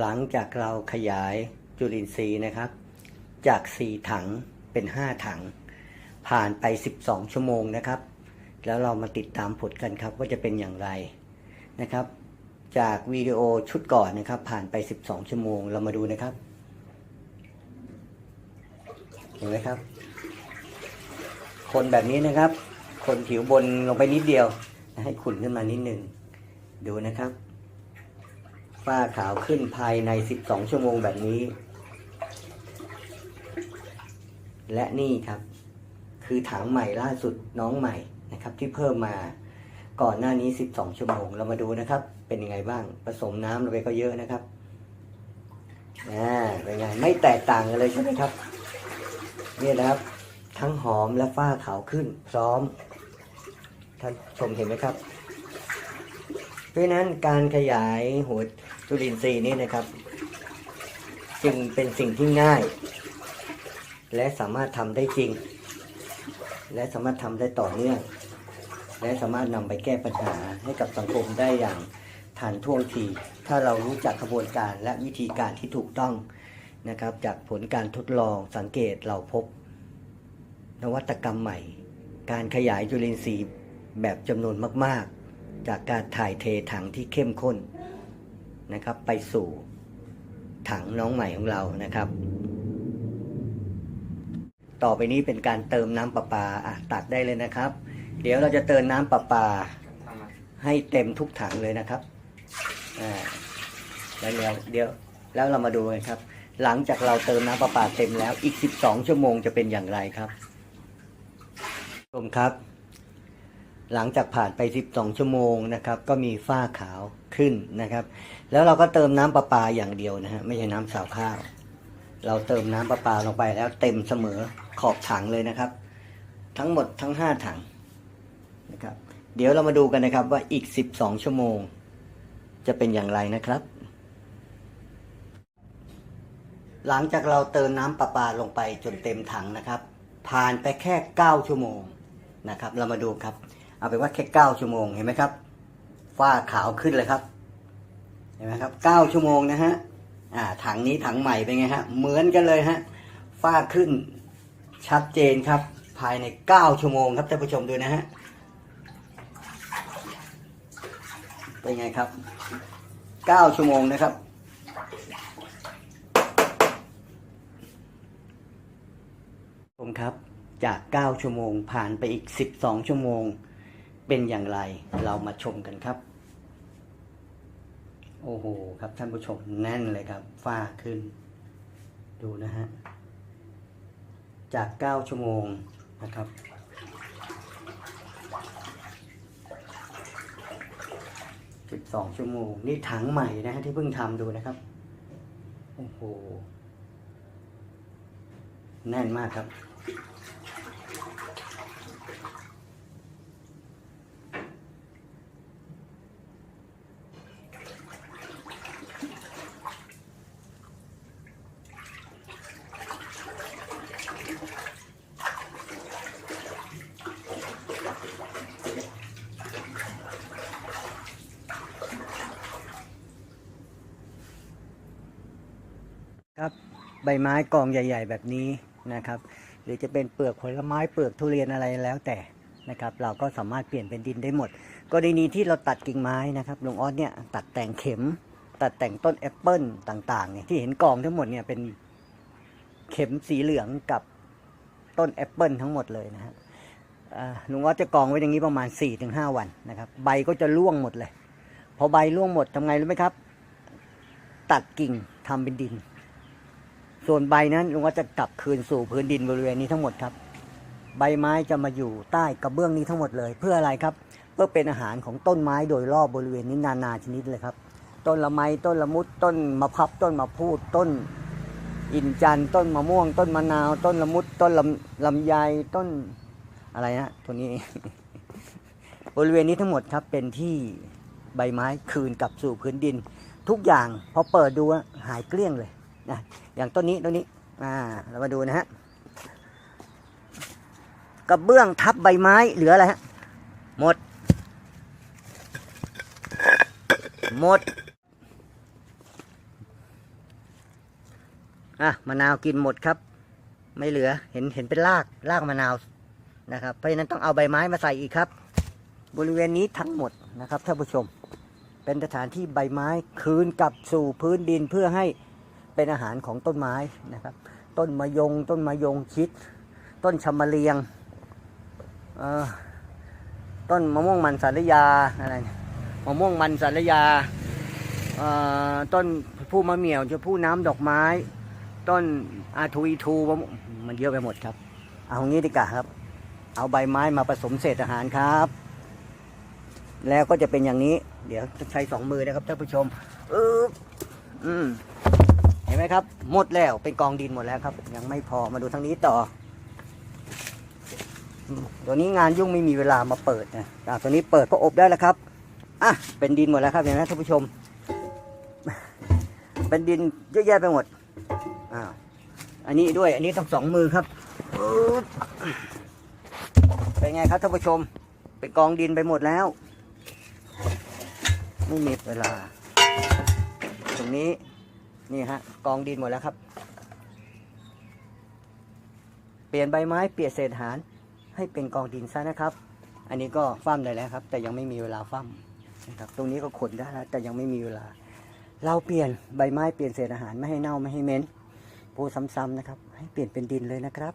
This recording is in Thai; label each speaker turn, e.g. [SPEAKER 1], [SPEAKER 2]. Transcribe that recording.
[SPEAKER 1] หลังจากเราขยายจุลินทรีย์นะครับ จาก 4 ถังเป็น 5 ถัง ผ่านไป 12 ชั่วโมงนะครับ แล้วเรามาติดตามผลกันครับว่าจะเป็นอย่างไรนะครับ จากวิดีโอชุดก่อนนะครับ ผ่านไป 12 ชั่วโมงเรามาดูนะครับ เห็นไหมครับ คนแบบนี้นะครับ คนผิวบนลงไปนิดเดียวให้ขุ่นขึ้นมานิดหนึ่งดูนะครับ ฝ้าขาวขึ้นภายใน 12 ชั่วโมงแบบนี้ และนี่ครับ คือถังใหม่ล่าสุดน้องใหม่นะครับ ที่เพิ่มมาก่อนหน้านี้ 12 ชั่วโมงเรามาดูนะครับ เป็นยังไงบ้างผสมน้ำลงไปก็เยอะนะครับอ่าเป็นไงไม่แตกต่างกันเลยใช่ไหมครับเนี่ยนะครับ ทั้งหอมและฝ้าขาวขึ้นพร้อมท่านชมเห็นไหมครับ เพราะฉะนั้นการขยายหัว จุลินทรีย์นี่นะครับ จึงเป็นสิ่งที่ง่าย และสามารถทำได้จริง และสามารถทำได้ต่อเนื่อง และสามารถนำไปแก้ปัญหาให้กับสังคมได้อย่างทันท่วงที ถ้าเรารู้จักกระบวนการและวิธีการที่ถูกต้องนะครับ จากผลการทดลองสังเกตเราพบ นวัตกรรมใหม่ การขยายจุลินทรีย์แบบจำนวนมาก ๆ จากการถ่ายเทถังที่เข้มข้น นะครับ ไปสู่ถังน้องใหม่ของเรานะครับ ต่อไปนี้เป็นการเติมน้ำประปาอะตักได้เลยนะครับ เดี๋ยวเราจะเติมน้ำประปาให้เต็มทุกถังเลยนะครับอ่าแล้วเดี๋ยวเดี๋ยวแล้วเรามาดูกันครับ หลังจากเราเติมน้ำประปาเต็มแล้วอีก 12 ชั่วโมงจะเป็นอย่างไรครับชมครับ หลังจากผ่านไป 12 ชั่วโมงนะครับ ก็มีฝ้าขาวขึ้นนะครับ แล้วเราก็เติมน้ำประปาอย่างเดียวนะฮะไม่ใช่น้ำสาวข้าว เราเติมน้ำประปาลงไปแล้วเต็มเสมอขอบถังเลยนะครับ ทั้งหมดทั้ง 5 ถังนะครับ เดี๋ยวเรามาดูกันนะครับว่าอีก 12 ชั่วโมง จะเป็นอย่างไรนะครับ หลังจากเราเติมน้ำประปาลงไปจนเต็มถังนะครับ ผ่านไปแค่ 9 ชั่วโมงนะครับ เรามาดูครับ เอาไปนว่าแค่9ชั่วโมงเห็นไหมครับ ฝ้าขาวขึ้นเลยครับ เห็นไหมครับ9ชั่วโมงนะฮะอ่าถังนี้ถังใหม่เป็นไงฮะเหมือนกันเลยฮะฝ้าขึ้นชัดเจนครับ ภายใน9ชั่วโมงครับท่านผู้ชมดูนะฮะเป็นไงครับ9ชั่วโมงนะครับผมครับจาก 9 ชั่วโมงผ่านไปอีก 12 ชั่วโมง เป็นอย่างไรเรามาชมกันครับ โอ้โหครับท่านผู้ชมแน่นเลยครับ ฝ้าขึ้น ดูนะฮะ จาก 9 ชั่วโมงนะครับ 12 ชั่วโมง นี่ถังใหม่นะฮะที่เพิ่งทำดูนะครับ โอ้โห แน่นมากครับ ครับใบไม้กองใหญ่ ๆ แบบนี้นะครับ หรือจะเป็นเปลือกผลไม้เปลือกทุเรียนอะไรแล้วแต่นะครับ เราก็สามารถเปลี่ยนเป็นดินได้หมด กรณีที่เราตัดกิ่งไม้นะครับลุงออสเนี่ยตัดแต่งเข็ม ตัดแต่งต้นแอปเปิลต่างๆเนี่ยที่เห็นกองทั้งหมดเนี่ยเป็นเข็มสีเหลืองกับต้นแอปเปิลทั้งหมดเลยนะฮะลุงออสจะกองไว้อย่างนี้ประมาณ 4-5 วันนะครับ ใบก็จะร่วงหมดเลย พอใบร่วงหมดทำไงรู้ไหมครับ ตัดกิ่งทำเป็นดิน ส่วนใบนั้นลุงว่าจะกลับคืนสู่พื้นดินบริเวณนี้ทั้งหมดครับ ใบไม้จะมาอยู่ใต้กระเบื้องนี้ทั้งหมดเลย เพื่ออะไรครับ เพื่อเป็นอาหารของต้นไม้โดยรอบบริเวณนี้นานาชนิดเลยครับ ต้นละไมต้นละมุดต้นมะพร้าวต้นมะพูดต้นอินจันต้นมะม่วง ต้นมะนาว ต้นละมุด ต้นลำลำไยต้นอะไรนะตัวนี้ บริเวณนี้ทั้งหมดครับเป็นที่ใบไม้คืนกลับสู่พื้นดิน ทุกอย่างพอเปิดดูอะหายเกลี้ยงเลย นะอย่างต้นนี้ต้นนี้อ่าเรามาดูนะฮะกระเบื้องทับใบไม้เหลืออะไรฮะหมด หมดอะมะนาวกินหมดครับ ไม่เหลือเห็นเห็นเป็นรากรากมะนาวนะครับเพราะฉะนั้นต้องเอาใบไม้มาใส่อีกครับ บริเวณนี้ทั้งหมดนะครับท่านผู้ชม เป็นสถานที่ใบไม้คืนกลับสู่พื้นดินเพื่อให้ เป็นอาหารของต้นไม้นะครับ ต้นมะยง ต้นมะยงชิด ต้นชมะเลียงต้นมะม่วงมันสารยาอะไรมะม่วงมันสารยาต้นผู้มะเหมี่ยวจะผู้น้ำดอกไม้ ต้นอาทูอีทูมันเยอะไปหมดครับ เอางี้ดีกว่าครับ เอาใบไม้มาผสมเศษอาหารครับ แล้วก็จะเป็นอย่างนี้ เดี๋ยวจะใช้สองมือนะครับท่านผู้ชมอึ๊บอืม ห็นไหมครับ หมดแล้วเป็นกองดินหมดแล้วครับ ยังไม่พอมาดูทางนี้ต่อ ตัวนี้งานยุ่งไม่มีเวลามาเปิดนะอ่ตัวนี้เปิดก็อบได้แล้วครับอะเป็นดินหมดแล้วครับเห็นไหมท่านผู้ชม เป็นดินเยอะแยะไปหมดอ้าวอันนี้ด้วยอันนี้ต้องสองมือครับเป็นไงครับท่านผู้ชมเป็นกองดินไปหมดแล้ว ไม่มีเวลา ตรงนี้ นี่ฮะกองดินหมดแล้วครับ เปลี่ยนใบไม้เปลี่ยนเศษอาหารให้เป็นกองดินซะนะครับ อันนี้ก็ฟั่มได้แล้วครับ แต่ยังไม่มีเวลาฟั่มนะครับตรงนี้ก็ขนได้แล้วแต่ยังไม่มีเวลา เราเปลี่ยนใบไม้เปลี่ยนเศษอาหารไม่ให้เน่าไม่ให้เหม็นปูซ้ำๆนะครับ ให้เปลี่ยนเป็นดินเลยนะครับ